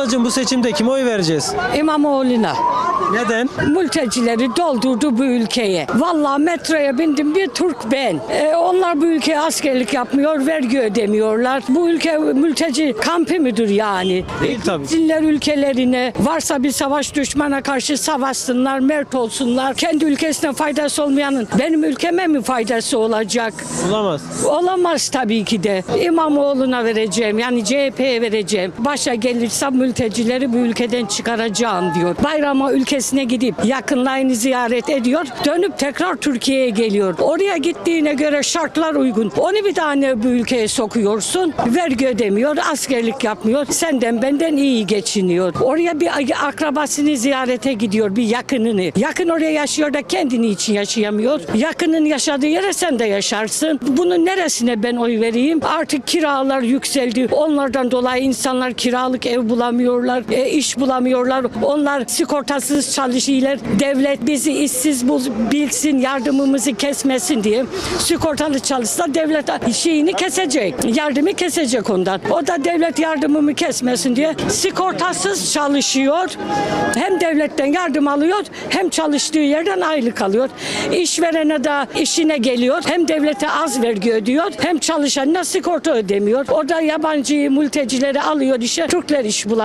Ablacığım bu seçimde kime oy vereceğiz? İmamoğlu'na. Neden? Mültecileri doldurdu bu ülkeye. Vallahi metroya bindim bir Türk ben. Ee, onlar bu ülkeye askerlik yapmıyor, vergi ödemiyorlar. Bu ülke mülteci kampı müdür yani? Değil tabii. Gitsinler ülkelerine. Varsa bir savaş düşmana karşı savaşsınlar, mert olsunlar. Kendi ülkesine faydası olmayanın benim ülkeme mi faydası olacak? Olamaz. Olamaz tabii ki de. İmamoğlu'na vereceğim yani CHP'ye vereceğim. Başa gelirsem mültecileri bu ülkeden çıkaracağım diyor. Bayrama ülkesine gidip yakınlarını ziyaret ediyor. Dönüp tekrar Türkiye'ye geliyor. Oraya gittiğine göre şartlar uygun. Onu bir tane bu ülkeye sokuyorsun. Vergi ödemiyor, askerlik yapmıyor. Senden benden iyi geçiniyor. Oraya bir akrabasını ziyarete gidiyor, bir yakınını. Yakın oraya yaşıyor da kendini için yaşayamıyor. Yakının yaşadığı yere sen de yaşarsın. Bunun neresine ben oy vereyim? Artık kiralar yükseldi. Onlardan dolayı insanlar kiralık ev bulamıyorlar, e, iş bulamıyorlar. Onlar sigortasız çalışıyorlar. Devlet bizi işsiz bul, bilsin, yardımımızı kesmesin diye. Sigortalı çalışsa devlet şeyini kesecek. Yardımı kesecek ondan. O da devlet yardımımı kesmesin diye sigortasız çalışıyor. Hem devletten yardım alıyor hem çalıştığı yerden aylık alıyor. İşverene de işine geliyor. Hem devlete az vergi ödüyor hem çalışanına sigorta ödemiyor. O da yabancı mültecileri alıyor işe. Türkler iş bulamıyor.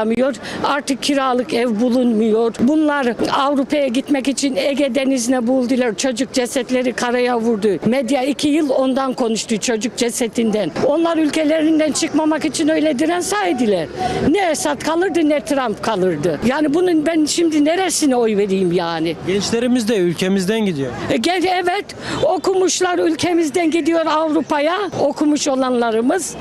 Artık kiralık ev bulunmuyor. Bunlar Avrupa'ya gitmek için Ege Denizi'ne buldular. Çocuk cesetleri karaya vurdu. Medya iki yıl ondan konuştu çocuk cesetinden. Onlar ülkelerinden çıkmamak için öyle dirensaydiler. Ne Esad kalırdı ne Trump kalırdı. Yani bunun ben şimdi neresine oy vereyim yani? Gençlerimiz de ülkemizden gidiyor. E, Gel evet okumuşlar ülkemizden gidiyor Avrupa'ya okumuş olanlarımız.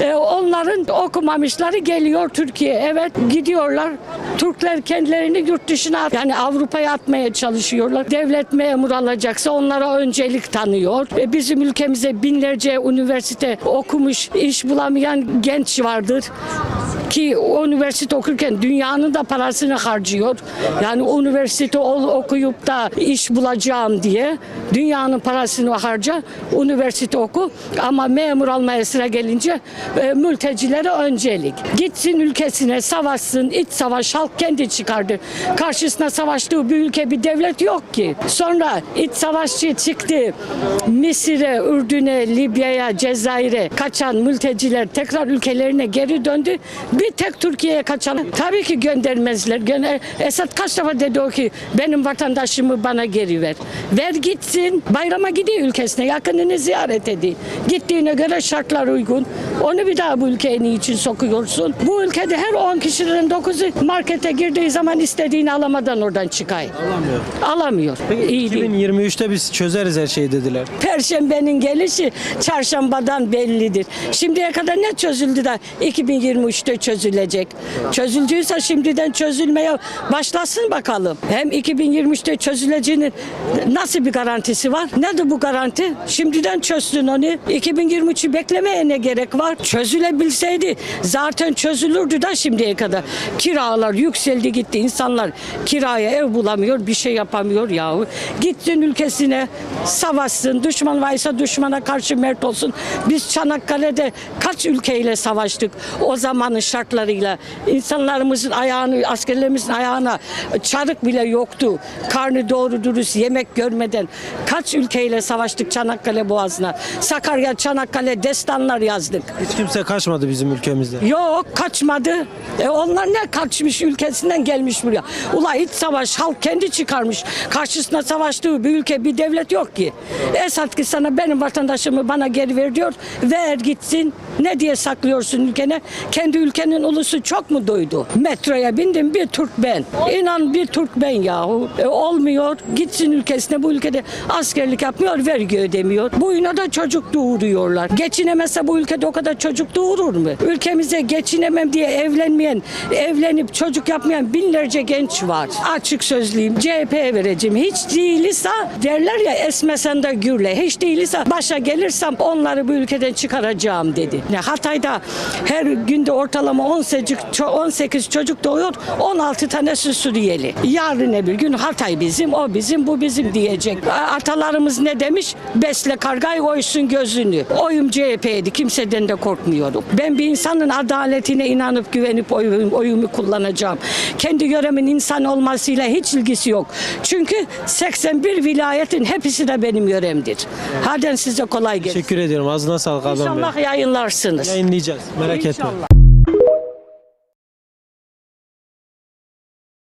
E, onların okumamışları geliyor Türkiye. Evet gidiyorlar. Türkler kendilerini yurt dışına yani Avrupa'ya atmaya çalışıyorlar. Devlet memur alacaksa onlara öncelik tanıyor. E, bizim ülkemize binlerce üniversite okumuş iş bulamayan genç vardır ki o üniversite okurken dünyanın da parasını harcıyor. Yani üniversite ol- okuyup da iş bulacağım diye dünyanın parasını harca, üniversite oku ama memur almaya sıra gelince e, mültecilere öncelik. Gitsin ülkesine savaşsın, iç savaş halk kendi çıkardı. Karşısına savaştığı bir ülke bir devlet yok ki. Sonra iç savaşçı çıktı. Mısır'a, Ürdün'e, Libya'ya, Cezayir'e kaçan mülteciler tekrar ülkelerine geri döndü. Bir tek Türkiye'ye kaçan tabii ki göndermezler. Gene Esad kaç defa dedi o ki benim vatandaşımı bana geri ver. Ver gitsin. Bayrama gidiyor ülkesine. Yakınını ziyaret ediyor. Gittiğine göre şartlar uygun. Onu bir daha bu ülkeye niçin sokuyorsun? Bu ülkede her 10 kişinin 9'u markete girdiği zaman istediğini alamadan oradan çıkay. Alamıyor. Alamıyor. İyi değil. 2023'te biz çözeriz her şeyi dediler. Perşembenin gelişi çarşambadan bellidir. Şimdiye kadar ne çözüldü de 2023'te çözülecek. Çözüldüyse şimdiden çözülmeye başlasın bakalım. Hem 2023'te çözüleceğinin nasıl bir garantisi var? Nedir bu garanti? Şimdiden çözsün onu. 2023'ü beklemeye ne gerek var? Çözülebilseydi zaten çözülürdü de şimdiye kadar. Kiralar yükseldi gitti. İnsanlar kiraya ev bulamıyor, bir şey yapamıyor yahu. Gitsin ülkesine savaşsın. Düşman varsa düşmana karşı mert olsun. Biz Çanakkale'de kaç ülkeyle savaştık o zamanın şartlarıyla. İnsanlarımızın ayağını, askerlerimizin ayağına çarık bile yoktu. Karnı doğru dürüst yemek görmeden kaç ülkeyle savaştık Çanakkale Boğazı'na. Sakarya, Çanakkale destanlar yazdık. Hiç kimse kaçmadı bizim ülkemizde. Yok kaçmadı. E onlar ne kaçmış ülkesinden gelmiş buraya. Ula iç savaş halk kendi çıkarmış. Karşısına savaştığı bir ülke bir devlet yok ki. Esad ki sana benim vatandaşımı bana geri ver diyor. Ver gitsin. Ne diye saklıyorsun ülkene? Kendi ülkenin ulusu çok mu doydu? Metroya bindim bir Türk ben. İnan bir Türk ben yahu. E, olmuyor. Gitsin ülkesine bu ülkede askerlik yapmıyor, vergi ödemiyor. Boyuna da çocuk doğuruyorlar. Geçinemezse bu ülkede o kadar çocuk doğurur mu? Ülkemize geçinemem diye evlenmeyen, evlenip çocuk yapmayan binlerce genç var. Açık sözlüyüm. CHP'ye vereceğim. Hiç değilse derler ya esmesen de gürle. Hiç değilse başa gelirsem onları bu ülkeden çıkaracağım dedi. Ne Hatay'da her günde ortalama 18, ço- 18 çocuk doğuyor. 16 tanesi Suriyeli. Yarın bir gün Hatay bizim, o bizim, bu bizim diyecek. Atalarımız ne demiş? Besle kargayı oysun gözünü. Oyum CHP'ydi. Kimseden de korkmuyorum. Ben bir insanın adaletine inanıp güvenip oyumu, oyumu kullanacağım. Kendi yöremin insan olmasıyla hiç ilgisi yok. Çünkü 81 vilayetin hepsi de benim yöremdir. Hadi size kolay gelsin. Teşekkür ediyorum. Ağzına sağlık ablam. İnşallah yayınlarsınız. Yayınlayacağız. Merak etme. İnşallah.